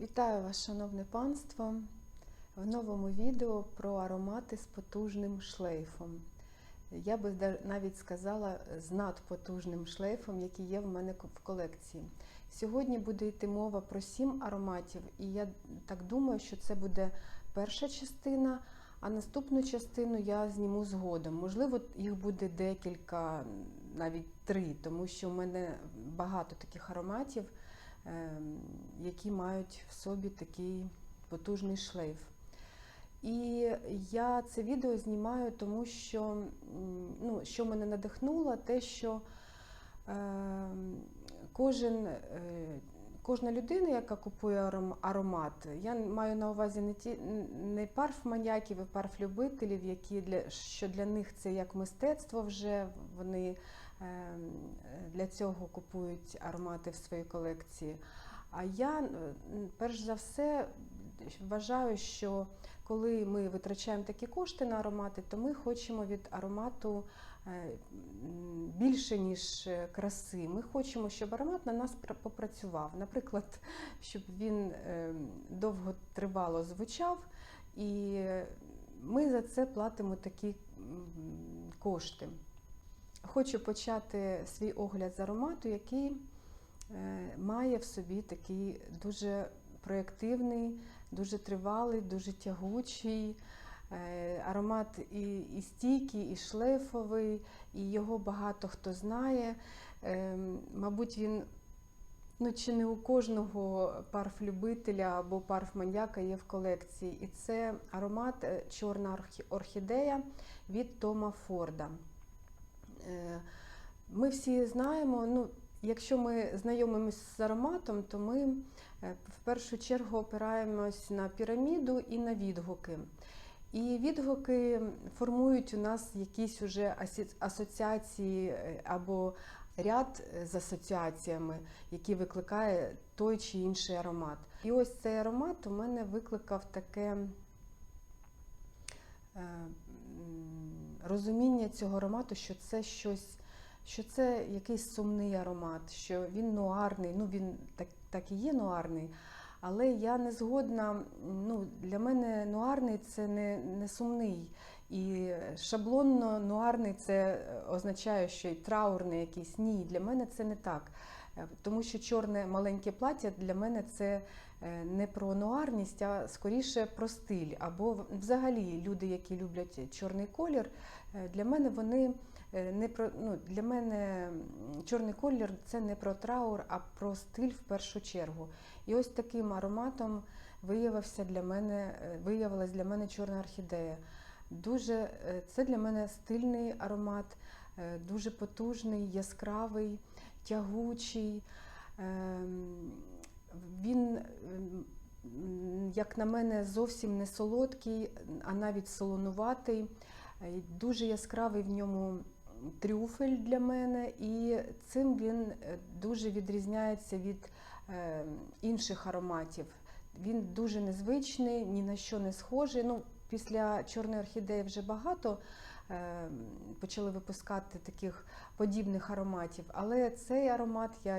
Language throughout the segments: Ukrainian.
Вітаю вас, шановне панство, в новому відео про аромати з потужним шлейфом. Я би навіть сказала з надпотужним шлейфом, який є в мене в колекції. Сьогодні буде йти мова про сім ароматів, і я так думаю, що це буде перша частина, а наступну частину я зніму згодом. Можливо, їх буде декілька, навіть три, тому що в мене багато таких ароматів які мають в собі такий потужний шлейф. І я це відео знімаю, тому що ну, що мене надихнуло, те, що е, кожен, е, кожна людина, яка купує аромат, я маю на увазі не ті не парфманьяків і парфлюбителів, які для що для них це як мистецтво вже вони для цього купують аромати в своїй колекції. А я перш за все вважаю, що коли ми витрачаємо такі кошти на аромати, то ми хочемо від аромату е, більше, ніж е, краси. Ми хочемо, щоб аромат на нас пр- попрацював. Наприклад, щоб він е, довго тривало звучав, і ми за це платимо такі кошти. Хочу почати свій огляд з аромату, який е, має в собі такий дуже проєктивний, дуже тривалий, дуже тягучий. е, Аромат і, і стійкий, і шлейфовий, і його багато хто знає. Е, Мабуть, він ну, чи не у кожного парфлюбителя або парфманьяка є в колекції. І це аромат е, Чорна орхідея від Тома Форда. Е, Ми всі знаємо, ну, якщо ми знайомимося з ароматом, то ми е, в першу чергу опираємось на піраміду і на відгуки. І відгуки формують у нас якісь уже асоціації е, або ряд з асоціаціями, які викликає той чи інший аромат. І ось цей аромат у мене викликав таке розуміння цього аромату, що це щось, що це якийсь сумний аромат, що він нуарний, ну він так, так і є нуарний. Але я не згодна. Ну, для мене нуарний це не, не сумний. І шаблонно нуарний це означає, що й траурний якийсь. Ні, для мене це не так. Е, Тому що чорне маленьке плаття для мене це не про нуарність, а скоріше про стиль. Або взагалі люди, які люблять чорний колір, е, для мене вони е, не про ну, для мене чорний колір це не про траур, а про стиль в першу чергу. І ось таким ароматом виявився для мене, е, виявилась для мене чорна орхідея. Дуже е, це для мене стильний аромат, е, дуже потужний, яскравий, тягучий. Ем, Він, ем, як на мене, зовсім не солодкий, а навіть солонуватий. Е, Дуже яскравий в ньому трюфель для мене, і цим він е, дуже відрізняється від е, інших ароматів. Він дуже незвичний, ні на що не схожий. Ну, після чорної орхідеї вже багато почали випускати таких подібних ароматів, але цей аромат я,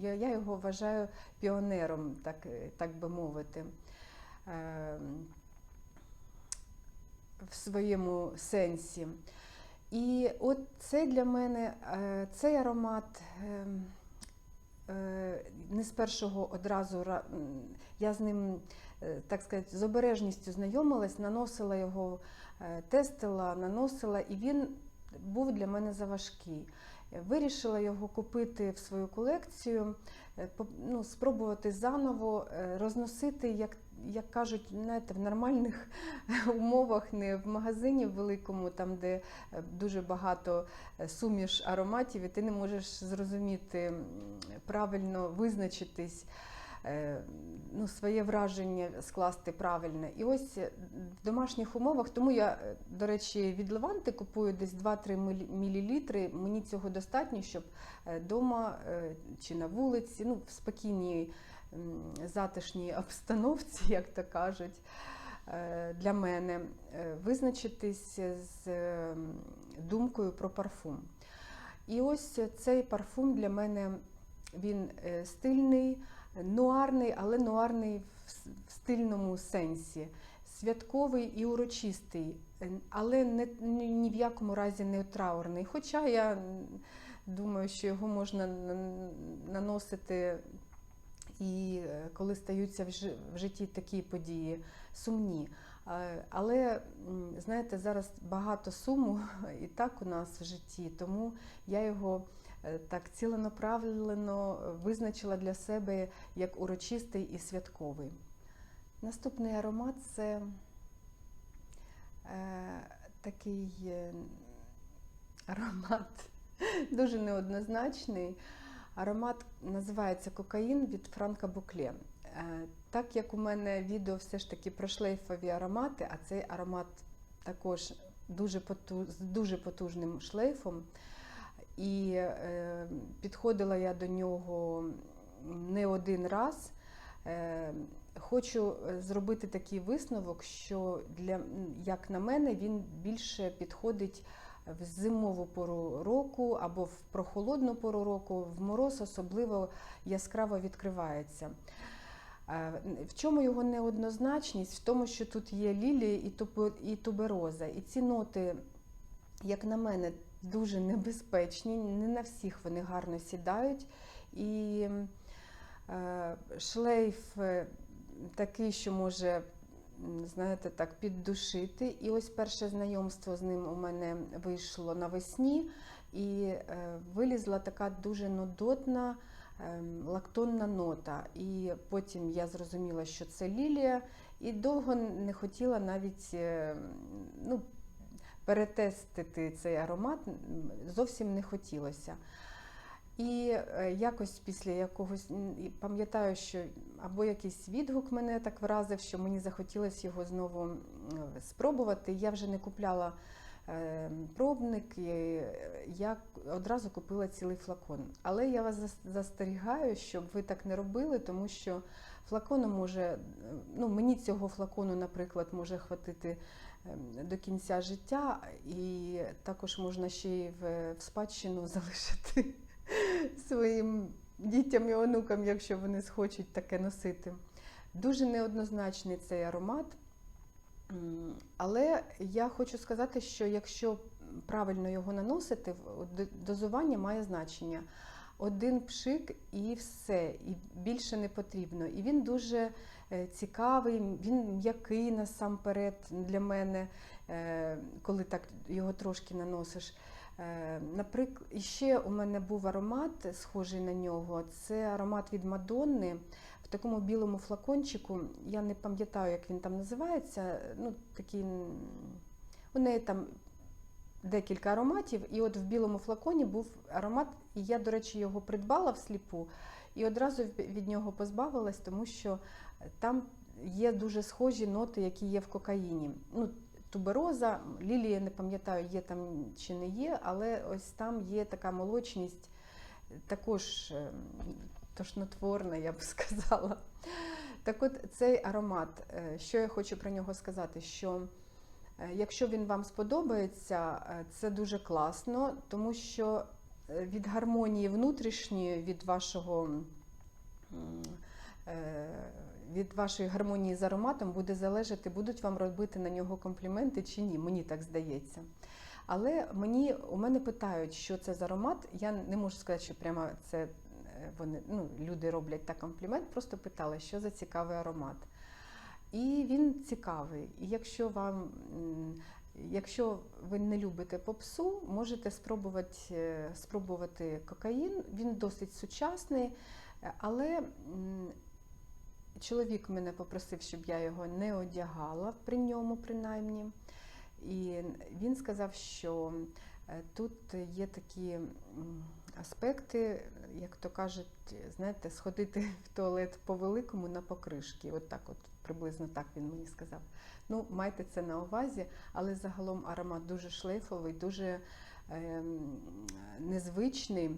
я, я його вважаю піонером, так, так би мовити. Е, в своєму сенсі. І от це для мене е, цей аромат. е, е, Не з першого одразу я з ним, е, так сказати, з обережністю знайомилась, наносила його, тестила, наносила, і він був для мене заважкий. Е, Вирішила його купити в свою колекцію, е, ну, спробувати заново е, розносити, як, як кажуть, знаєте, в нормальних умовах, не в магазині великому, там, де е, дуже багато е, суміш ароматів, і ти не можеш зрозуміти, правильно визначитись. Е, Ну, своє враження скласти правильне. І ось е, в домашніх умовах, тому я, е, до речі, від Леванти купую десь 2-3 мл. Мені цього достатньо, щоб вдома чи на вулиці, ну, в спокійній затишній обстановці, як то кажуть, для мене визначитись з думкою про парфум. І ось цей парфум для мене він стильний, нуарний, але нуарний в стильному сенсі. Святковий і урочистий, але не, ні, в якому разі не траурний. Хоча я думаю, що його можна наносити і е, коли стаються в житті такі події сумні. Е, Але знаєте, зараз багато суму і так у нас в житті, тому я його е, так ціленаправлено визначила для себе як урочистий і святковий. Наступний аромат це е, такий аромат дуже неоднозначний. Аромат називається кокаїн від Франка Букле. Е, Так як у мене відео все ж таки про шлейфові аромати, а цей аромат також дуже поту... з дуже потужним шлейфом. І е, підходила я до нього не один раз. Е, хочу зробити такий висновок, що для, як на мене, він більше підходить в зимову пору року або в прохолодну пору року, в мороз особливо яскраво відкривається. В чому його неоднозначність? В тому, що тут є лілії і тубероза. І ці ноти, як на мене, дуже небезпечні, не на всіх вони гарно сідають. І е, шлейф е, такий, що може, знаєте, так, піддушити. І ось перше знайомство з ним у мене вийшло навесні, і е, вилізла така дуже нудотна лактонна нота. І потім я зрозуміла, що це лілія, і довго не хотіла навіть е, ну, перетестити цей аромат, зовсім не хотілося. І е, якось після якогось пам'ятаю, що або якийсь відгук мене так вразив, що мені захотілося його знову спробувати. Я вже не купляла е, пробник, і е, я одразу купила цілий флакон. Але я вас застерігаю, щоб ви так не робили, тому що флакону може, ну мені цього флакону, наприклад, може хватити ем, до кінця життя, і також можна ще й в, в спадщину залишити своїм дітям і онукам, якщо вони схочуть таке носити. Дуже неоднозначний цей аромат. Але я хочу сказати, що якщо правильно його наносити, дозування має значення. Один пшик і все, і більше не потрібно. І він дуже е, цікавий, він м'який насамперед для мене, е, коли так його трошки наносиш. Наприклад, ще у мене був аромат, схожий на нього. Це аромат від Мадонни такому білому флакончику. Я не пам'ятаю, як він там називається. Ну, такий, у неї там декілька ароматів, і от в білому флаконі був аромат, і я, до речі, його придбала всліпу і одразу від нього позбавилась, тому що там є дуже схожі ноти, які є в кокаїні. Ну, тубероза, лілія, не пам'ятаю, є там чи не є, але ось там є така молочність, також е, тошнотворна, я б сказала. Так от цей аромат, е, що я хочу про нього сказати, що е, якщо він вам сподобається, е, це дуже класно, тому що від гармонії внутрішньої, від вашого від вашої гармонії з ароматом буде залежати, будуть вам робити на нього компліменти чи ні. Мені так здається. Але мені у мене питають, що це за аромат. Я не можу сказати, що прямо це вони ну, люди роблять так комплімент, просто питали, що за цікавий аромат. І він цікавий. І якщо вам, якщо ви не любите попсу, можете спробувати, е, спробувати кокаїн. Він досить сучасний, але чоловік мене попросив, щоб я його не одягала при ньому, принаймні. І він сказав, що е, тут є такі аспекти, як то кажуть, знаєте, сходити в туалет по-великому на покришки. От так от приблизно так він мені сказав. Ну, майте це на увазі, але загалом аромат дуже шлейфовий, дуже ем, незвичний.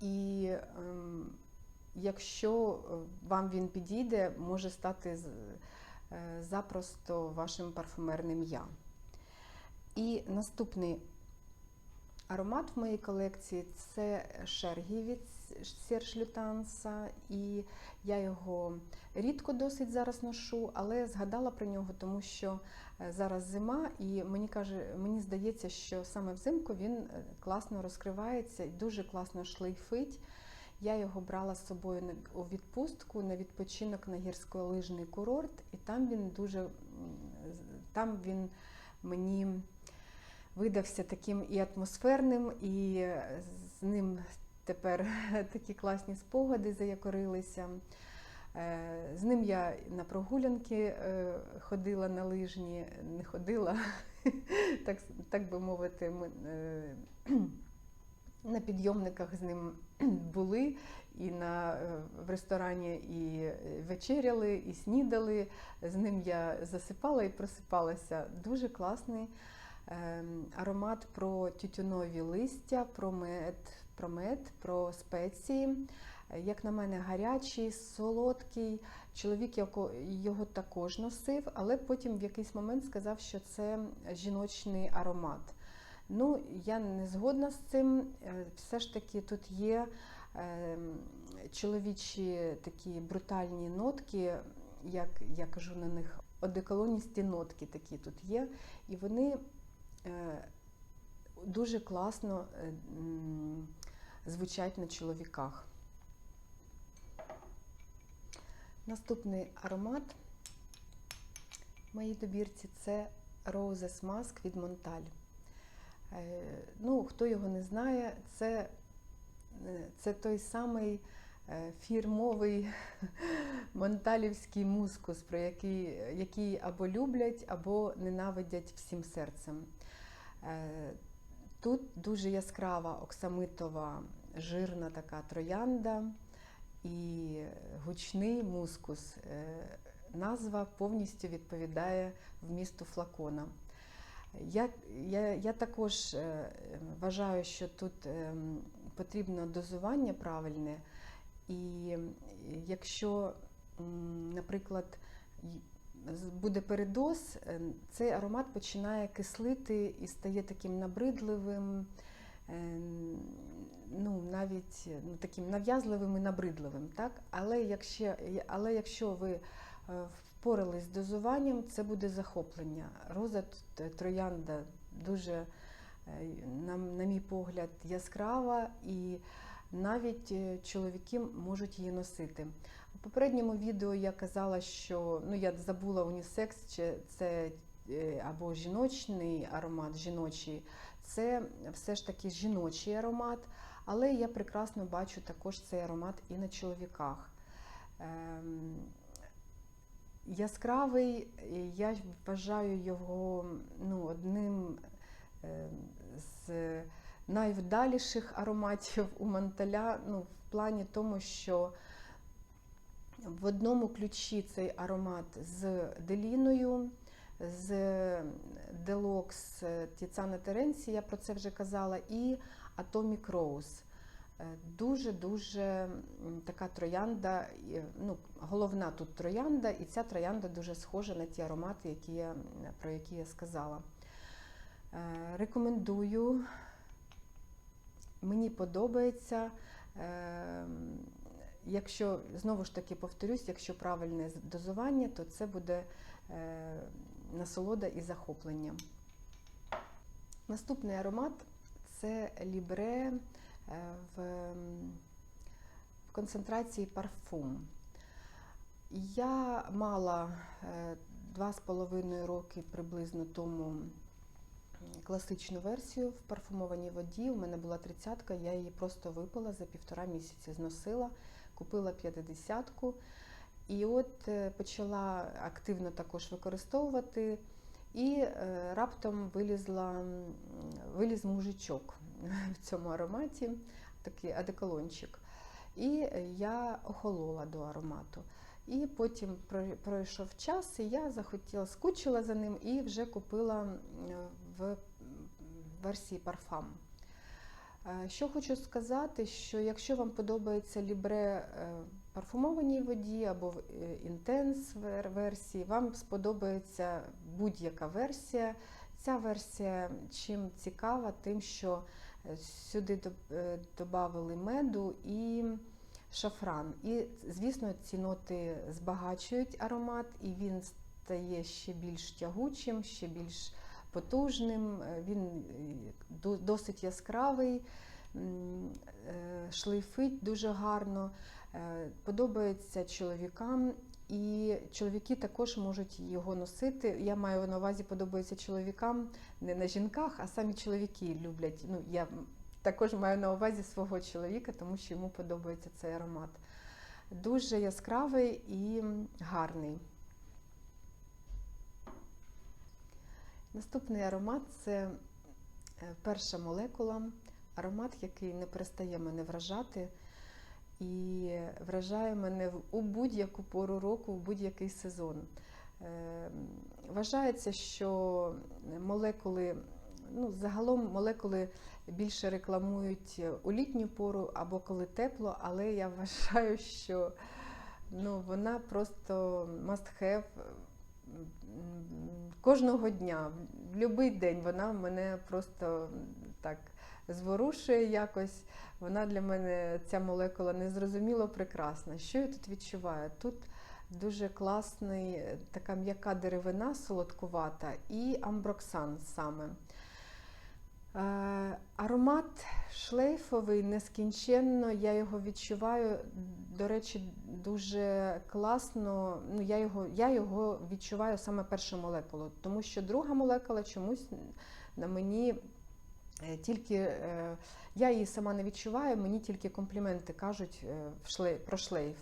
І ем, якщо вам він підійде, може стати е, запросто вашим парфумерним я. І наступний аромат в моїй колекції це Шергівіць Серж Лютанса, і я його рідко досить зараз ношу, але згадала про нього, тому що е, зараз зима, і мені каже, мені здається, що саме взимку він е, класно розкривається і дуже класно шлейфить. Я його брала з собою у відпустку на відпочинок на гірськолижний курорт, і там він дуже там він мені видався таким і атмосферним, і е, з ним тепер такі класні спогади заякорилися. Е, З ним я на прогулянки е, ходила на лижні, не ходила, так, так би мовити, ми, на підйомниках з ним були, і на, в ресторані і вечеряли, і снідали. З ним я засипала і просипалася. Дуже класний аромат про тютюнові листя, про мед, про мед, про спеції. Е, Як на мене, гарячий, солодкий. Чоловік його також носив, але потім в якийсь момент сказав, що це жіночний аромат. Ну, я не згодна з цим. Е, Все ж таки тут є ем, чоловічі такі брутальні нотки, як я кажу на них, одеколоністі нотки такі тут є, і вони дуже класно е, звучать на чоловіках. Наступний аромат моїй добірці це Roses Mask від Монталь. Е, Ну, хто його не знає, це, е, це той самий е, фірмовий монталівський мускус, про який, який або люблять, або ненавидять всім серцем. Е, Тут дуже яскрава оксамитова жирна така троянда і гучний мускус. Е, Назва повністю відповідає вмісту флакона. Я, я, я також е, вважаю, що тут потрібно дозування правильне, і якщо, наприклад, буде передоз, е, цей аромат починає кислити і стає таким набридливим, е, ну, навіть ну, таким нав'язливим і набридливим. Так? Але, якщо, але якщо ви е, впорались з дозуванням, це буде захоплення. Роза троянда дуже, на, на мій погляд, яскрава, і навіть чоловіки можуть її носити. У попередньому відео я казала, що ну, я забула унісекс, чи це е, або жіночний аромат, жіночий, це все ж таки жіночий аромат, але я прекрасно бачу також цей аромат і на чоловіках. Ем, Яскравий, я вважаю його ну, одним е, з найвдаліших ароматів у Монталя, ну, в плані тому, що в одному ключі цей аромат з деліною, з Делокс Тіцана Теренці, я про це вже казала, і Atomic Rose. Е, Дуже-дуже така троянда, ну, головна тут троянда, і ця троянда дуже схожа на ті аромати, які я, про які я сказала. Е, Рекомендую. Мені подобається. Е, Якщо знову ж таки повторюсь, якщо правильне дозування, то це буде е, насолода і захоплення. Наступний аромат це лібре е, в, концентрації парфум. Я мала е, два з половиною роки приблизно тому класичну версію в парфумованій воді. У мене була тридцятка, я її просто випила за півтора місяці, зносила, купила 50-ку. І от е, почала активно також використовувати. І е, раптом вилізла, виліз мужичок в цьому ароматі, такий одеколончик. І я охолола до аромату. І потім пройшов час, і я захотіла, скучила за ним і вже купила в версії парфам. Е, Що хочу сказати, що якщо вам подобається лібре е, в парфумованій воді або в е, інтенс версії, вам сподобається будь-яка версія. Ця версія чим цікава, тим, що Е, Сюди додали меду і шафран. І, звісно, ці ноти збагачують аромат, і він стає ще більш тягучим, ще більш потужним. Е, Він е, досить яскравий, е, шлейфить дуже гарно. Подобається чоловікам, і чоловіки також можуть його носити. Я маю на увазі, подобається чоловікам не на жінках, а самі чоловіки люблять. Ну, я також маю на увазі свого чоловіка, тому що йому подобається цей аромат. Дуже яскравий і гарний. Наступний аромат це е, перша молекула, аромат, який не перестає мене вражати і вражає мене у будь-яку пору року, в будь-який сезон. Е, Вважається, що молекули, ну, загалом молекули більше рекламують у літню пору або коли тепло, але я вважаю, що ну, вона просто must have кожного дня, в будь-який день вона мене просто так зворушує якось. Вона для мене, ця молекула, незрозуміло прекрасна. Що я тут відчуваю? Тут дуже класний, така м'яка деревина, солодкувата, і амброксан саме. Е, Аромат шлейфовий, нескінченно, я його відчуваю, до речі, дуже класно. Ну, я, його, я його відчуваю саме першу молекулу, тому що друга молекула чомусь на мені е, тільки. е, Я її сама не відчуваю, мені тільки компліменти кажуть про шлейф.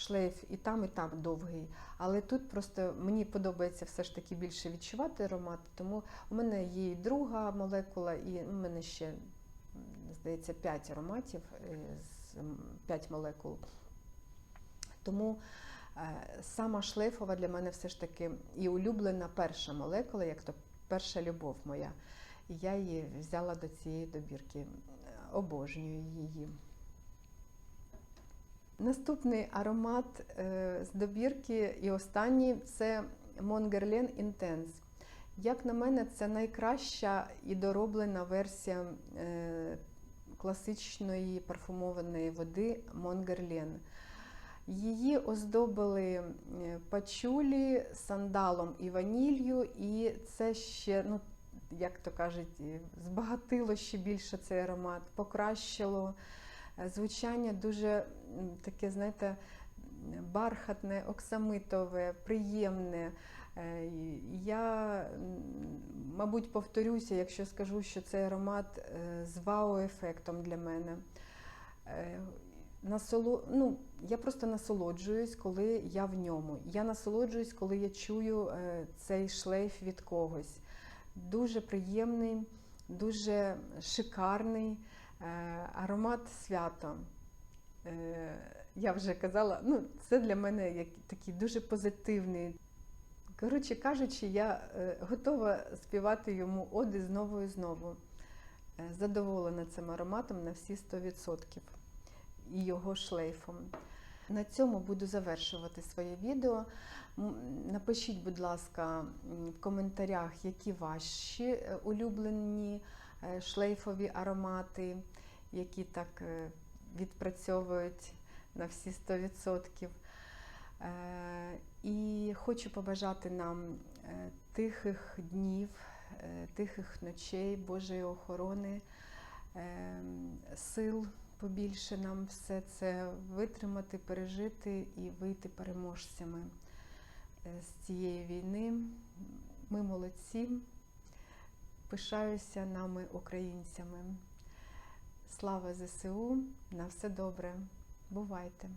Шлейф і там, і там довгий. Але тут просто мені подобається все ж таки більше відчувати аромат, тому у мене є і друга молекула, і у мене ще, здається, 5 ароматів, е, з 5 молекул. Тому е, сама шлейфова для мене все ж таки і улюблена перша молекула, як то перша любов моя. І я її взяла до цієї добірки. Обожнюю її. Наступний аромат е, з добірки і останній це Montguerlain Intense. Як на мене, це найкраща і дороблена версія е, класичної парфумованої води Montguerlain. Її оздобили е, пачулі, сандалом і ванілью, і це ще, ну, як то кажуть, збагатило ще більше цей аромат, покращило. Звучання дуже таке, знаєте, бархатне, оксамитове, приємне. Е, Я, мабуть, повторюся, якщо скажу, що цей аромат е, з вау-ефектом для мене. Е, Насоло... Ну, я просто насолоджуюсь, коли я в ньому. Я насолоджуюсь, коли я чую цей шлейф від когось. Дуже приємний, дуже шикарний аромат свято. Е, Я вже казала, ну, це для мене як такий дуже позитивний. Коротше кажучи, я е, готова співати йому оди знову і знову. Е, Задоволена цим ароматом на всі 100% і його шлейфом. На цьому буду завершувати своє відео. Напишіть, будь ласка, в коментарях, які ваші е, улюблені е, шлейфові аромати, які так е, відпрацьовують на всі 100%. Е, І хочу побажати нам е, тихих днів, е, тихих ночей, Божої охорони, е, сил побільше нам все це витримати, пережити і вийти переможцями е, з цієї війни. Ми молодці, пишаюся нами, українцями. Слава ЗСУ! На все добре! Бувайте!